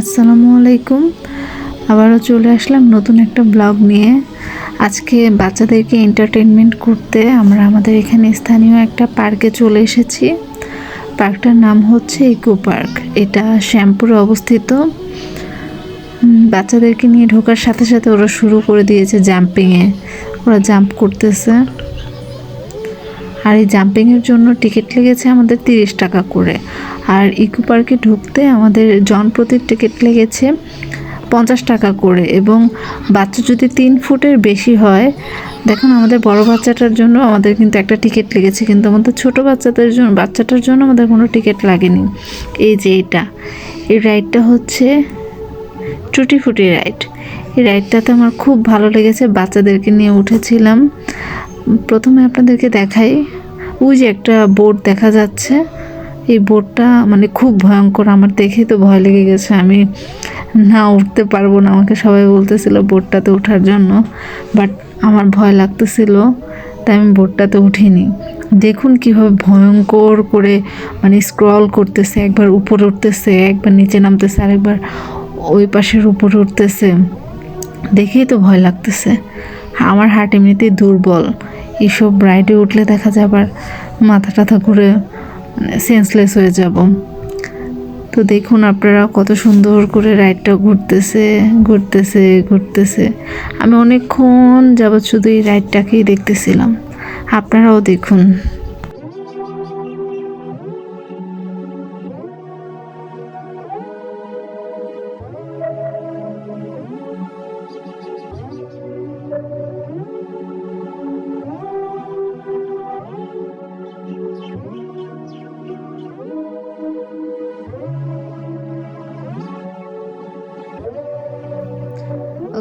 আসসালামু আলাইকুম। আবারও চলে আসলাম নতুন একটা ব্লগ নিয়ে। আজকে বাচ্চাদেরকে এন্টারটেনমেন্ট করতে আমরা আমাদের এখানে স্থানীয় একটা পার্কে চলে এসেছি। পার্কটার নাম হচ্ছে ইকো পার্ক এটা শ্যামপুরে অবস্থিত। বাচ্চাদেরকে নিয়ে ঢোকার সাথে সাথে ওরা শুরু করে দিয়েছে জাম্পিংয়ে ওরা জাম্প করতেছে। আর এই জাম্পিংয়ের জন্য টিকিট লেগেছে আমাদের তিরিশ টাকা করে। আর ইকো পার্কে ঢুকতে আমাদের জনপ্রতি টিকিট লেগেছে পঞ্চাশ টাকা করে এবং বাচ্চা যদি তিন ফুটের বেশি হয়, দেখুন আমাদের বড় বাচ্চাটার জন্য আমাদের কিন্তু একটা টিকিট লেগেছে, কিন্তু আমাদের ছোট বাচ্চাদের জন্য, বাচ্চাটার জন্য আমাদের কোনো টিকিট লাগেনি। এই যে এটা, এই রাইডটা হচ্ছে টুটি ফুটি রাইড এই রাইডটাতে আমার খুব ভালো লেগেছে, বাচ্চাদেরকে নিয়ে উঠেছিলাম। প্রথমে আপনাদেরকে দেখাই ওই যে একটা বোর্ড দেখা যাচ্ছে। এই বোর্ডটা মানে খুব ভয়ঙ্কর, আমার দেখেই তো ভয় লেগে গেছে। আমি না উঠতে পারব না, আমাকে সবাই বলতেছিল বোর্ডটাতে ওঠার জন্য বাট আমার ভয় লাগতেছিল, তাই আমি বোর্ডটাতে উঠিনি। দেখুন কীভাবে ভয়ঙ্কর করে মানে স্ক্রল করতেছে, একবার উপরে উঠতেছে, একবার নিচে নামতেছে, আরেকবার ওই পাশের উপরে উঠতেছে। দেখেই তো ভয় লাগতেছে। আমার হার্ট এমনিতেই দুর্বল। এইসব রাইডে উঠলে দেখা যায় আবার মাথা টাথা ঘুরে মানে সেন্সলেস হয়ে যাব। তো দেখুন আপনারা কত সুন্দর করে রাইডটা ঘুরতেছে ঘুরতেছে ঘুরতেছে। আমি অনেকক্ষণ যাবৎ শুধু এই রাইডটাকেই দেখতেছিলাম। আপনারাও দেখুন।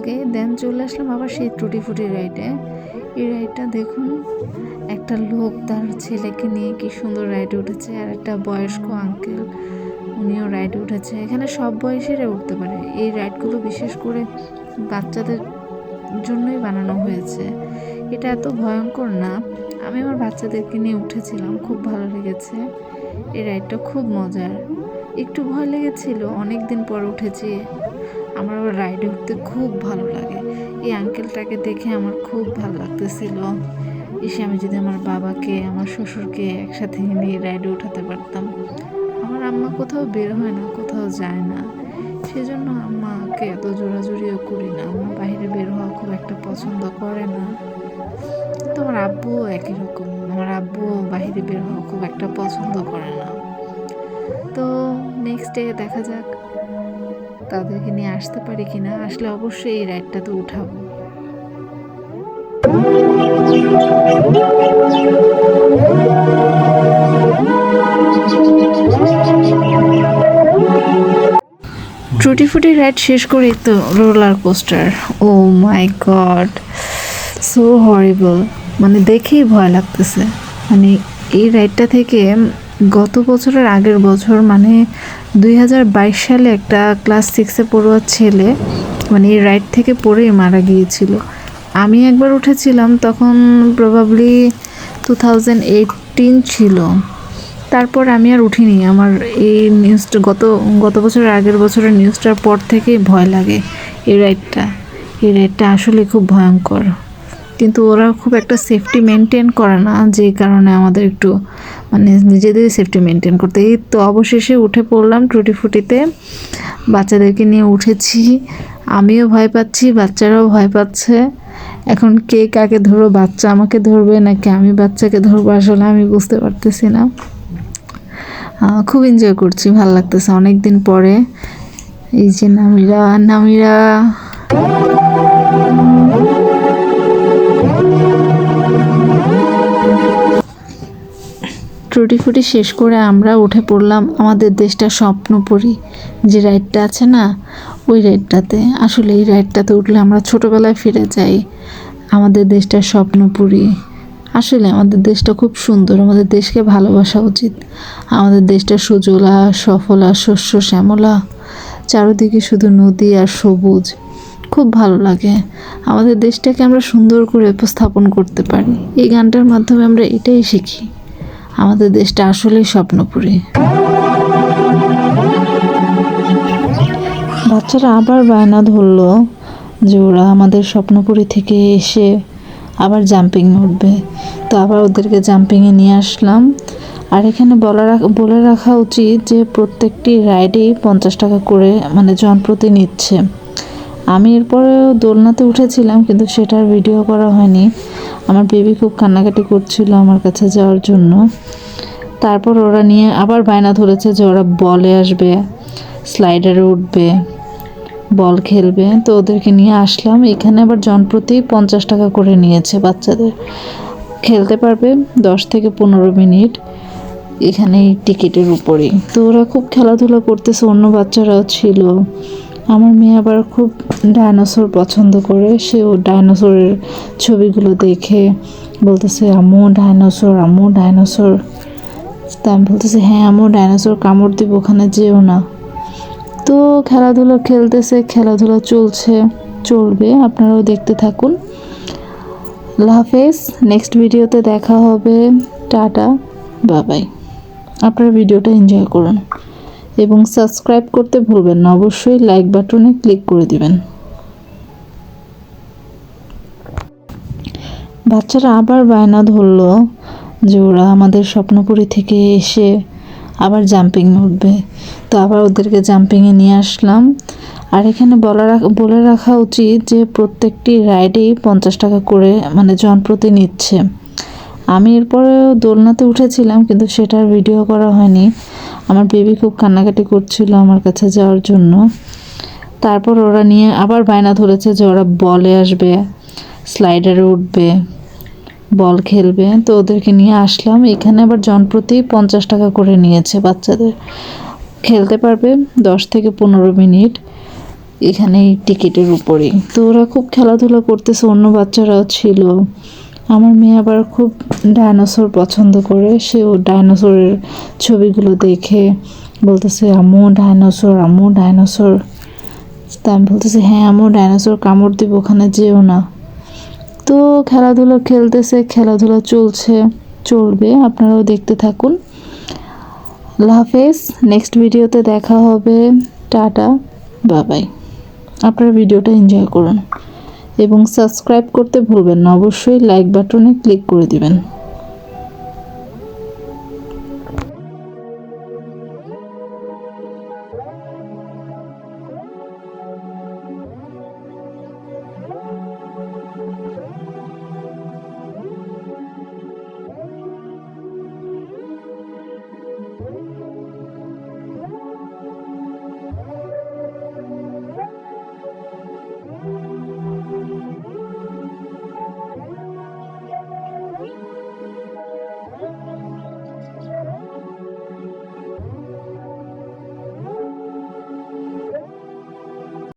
ওকে দেন চলে আসলাম আবার সেই টুটি ফুটি রাইডে এই রাইডটা দেখুন, একটা লোক তার ছেলেকে নিয়ে কি সুন্দর রাইডে উঠেছে আর একটা বয়স্ক আঙ্কেল উনিও রাইডে উঠেছে। এখানে সব বয়সীরা উঠতে পারে। এই রাইডগুলো বিশেষ করে বাচ্চাদের জন্যই বানানো হয়েছে। এটা এত ভয়ঙ্কর না। আমি আমার বাচ্চাদেরকে নিয়ে উঠেছিলাম, খুব ভালো লেগেছে। এই রাইডটা খুব মজার। একটু ভয় লেগেছিল অনেক দিন পর উঠেছি। আমার আবার রাইডে উঠতে খুব ভালো লাগে। এই আঙ্কেলটাকে দেখে আমার খুব ভালো লাগতেছিল। এসে আমি যদি আমার বাবাকে, আমার শ্বশুরকে একসাথে নিয়ে রাইডে উঠাতে পারতাম। আমার আম্মা কোথাও বের হয় না, কোথাও যায় না। সেজন্য আম্মাকে এত জোরাজুরিও করি না। আমার বাইরে বের হওয়া খুব একটা পছন্দ করে না। তো আমার আব্বুও একই রকম। আমার আব্বুও বাইরে বের হওয়া খুব একটা পছন্দ করে না। তো নেক্সট ডে দেখা যাক তাদেরকে নিয়ে আসতে পারি কিনা? আসলে অবশ্যই এই রাইডটা তো উঠাবো। ট্রুটি ফুটি রাইড শেষ করেই তো roller coaster oh my god so horrible মানে দেখেই ভয় লাগতেছে। মানে এই রাইডটা থেকে গত বছরের আগের বছর মানে দুই হাজার বাইশ সালে একটা ক্লাস সিক্সে পড়ুয়ার ছেলে মানে এই রাইড থেকে পড়েই মারা গিয়েছিল। আমি একবার উঠেছিলাম, তখন প্রবাবলি টু থাউজেন্ড ছিল। তারপর আমি আর উঠিনি। আমার এই নিউজটা গত গত বছরের আগের বছরের নিউজটার পর থেকেই ভয় লাগে এই রাইডটা এই রাইডটা আসলে খুব ভয়ঙ্কর। কিন্তু ওরা খুব একটা সেফটি মেনটেন করে না, যে কারণে আমাদের একটু মানে নিজেদের সেফটি মেনটেন করতে। এই তো অবশেষে উঠে পড়লাম টুটি ফুটিতে। বাচ্চাদেরকে নিয়ে উঠেছি। আমিও ভয় পাচ্ছি, বাচ্চারাও ভয় পাচ্ছে। এখন কে কাকে ধরো বাচ্চা আমাকে ধরবে নাকি আমি বাচ্চাকে ধরবো, আসলে আমি বুঝতে পারতেছি না। খুব এনজয় করছি, ভালো লাগতেছে। অনেক দিন পরে, এই যে নামিরা নামিরা। টুটি শেষ করে আমরা উঠে পড়লাম আমাদের দেশটা স্বপ্নপুরী। যে রাইডটা আছে না, ওই রাইডটাতে। আসলে এই রাইডটাতে উঠলে আমরা ছোটোবেলায় ফিরে যাই আমাদের দেশটা স্বপ্নপুরী। আসলে আমাদের দেশটা খুব সুন্দর, আমাদের দেশকে ভালোবাসা উচিত। আমাদের দেশটা সুজলা, সফলা, শস্য, শ্যামলা, চারিদিকে শুধু নদী আর সবুজ। খুব ভালো লাগে। আমাদের দেশটাকে আমরা সুন্দর করে উপস্থাপন করতে পারি। এই গানটার মাধ্যমে আমরা এটাই শিখি। আমাদের দেশটা আসলেই স্বপ্নপুরী। বাচ্চারা আবার বায়না ধরলো যে ওরা আমাদের স্বপ্নপুরী থেকে এসে আবার জাম্পিং উঠবে। তো আবার ওদেরকে জাম্পিংয়ে নিয়ে আসলাম। আর এখানে বলা বলে রাখা উচিত যে প্রত্যেকটি রাইডেই পঞ্চাশ টাকা করে মানে জনপ্রতি নিচ্ছে। আমি এরপরে দোলনাতে উঠেছিলাম, কিন্তু সেটার ভিডিও করা হয়নি। আমার বেবি খুব কান্নাকাটি করছিল আমার কাছে যাওয়ার জন্য। তারপর ওরা নিয়ে আবার বায়না ধরেছে যে ওরা বলে আসবে স্লাইডারে উঠবে বল খেলবে। তো ওদেরকে নিয়ে আসলাম। এখানে আবার জনপ্রতি পঞ্চাশ টাকা করে নিয়েছে বাচ্চাদের। খেলতে পারবে দশ থেকে পনেরো মিনিট এখানে টিকিটের উপরেই। তো ওরা খুব খেলাধুলা করতেছে, অন্য বাচ্চারাও ছিল। আমার মেয়ে আবার খুব ডায়নোসর পছন্দ করে। সে ও ডাইনোসরের ছবিগুলো দেখে বলতেছে, আম্মু ডায়নোসর আম্মু ডায়নোসর তা আমি বলতেছি হ্যাঁ আম্মু ডায়নোসর কামড় দিব, ওখানে যেও না। তো খেলাধুলো খেলতেছে, খেলাধুলা চলছে, চলবে, আপনারাও দেখতে থাকুন। হাফেজ নেক্সট ভিডিওতে দেখা হবে। টাটা বাবাই আপনারা ভিডিওটা এনজয় করুন। এবং সাবস্ক্রাইব করতে ভুলবেন না। অবশ্যই লাইক বাটনে ক্লিক করে দিবেন। বাচ্চারা আবার বায়না ধরলো যে ওরা আমাদের স্বপ্নপুরী থেকে এসে আবার জাম্পিং উঠবে। তো আবার ওদেরকে জাম্পিংয়ে নিয়ে আসলাম। আর এখানে বলা রাখ- বলে রাখা উচিত যে প্রত্যেকটি রাইডেই পঞ্চাশ টাকা করে মানে জনপ্রতি নিচ্ছে। আমি এরপরে দোলনাতে উঠেছিলাম, কিন্তু সেটার ভিডিও করা হয়নি। আমার বেবি খুব কান্নাকাটি করছিল আমার কাছে যাওয়ার জন্য। তারপর ওরা নিয়ে আবার বায়না ধরেছে যে ওরা বলে আসবে স্লাইডারে উঠবে বল খেলবে। তো ওদেরকে নিয়ে আসলাম। এখানে আবার জনপ্রতি পঞ্চাশ টাকা করে নিয়েছে বাচ্চাদের। খেলতে পারবে দশ থেকে পনেরো মিনিট এখানে টিকিটের উপরেই। তো ওরা খুব খেলাধুলা করতেছে, অন্য বাচ্চারাও ছিল। আমার মেয়ে আবার খুব ডায়নোসর পছন্দ করে। সে ও ডাইনোসরের ছবিগুলো দেখে বলতেছে, আম্মু ডায়নোসর আম্মু ডায়নোসর তা আমি বলতেছি হ্যাঁ আমু ডায়নোসর কামড় দিব, ওখানে যেও না। তো খেলাধুলো খেলতেছে, খেলাধুলা চলছে, চলবে, আপনারাও দেখতে থাকুন। হাফেজ নেক্সট ভিডিওতে দেখা হবে। টাটা বাবাই আপনারা ভিডিওটা এনজয় করুন। এবং সাবস্ক্রাইব করতে ভুলবেন না। অবশ্যই লাইক বাটনে ক্লিক করে দিবেন।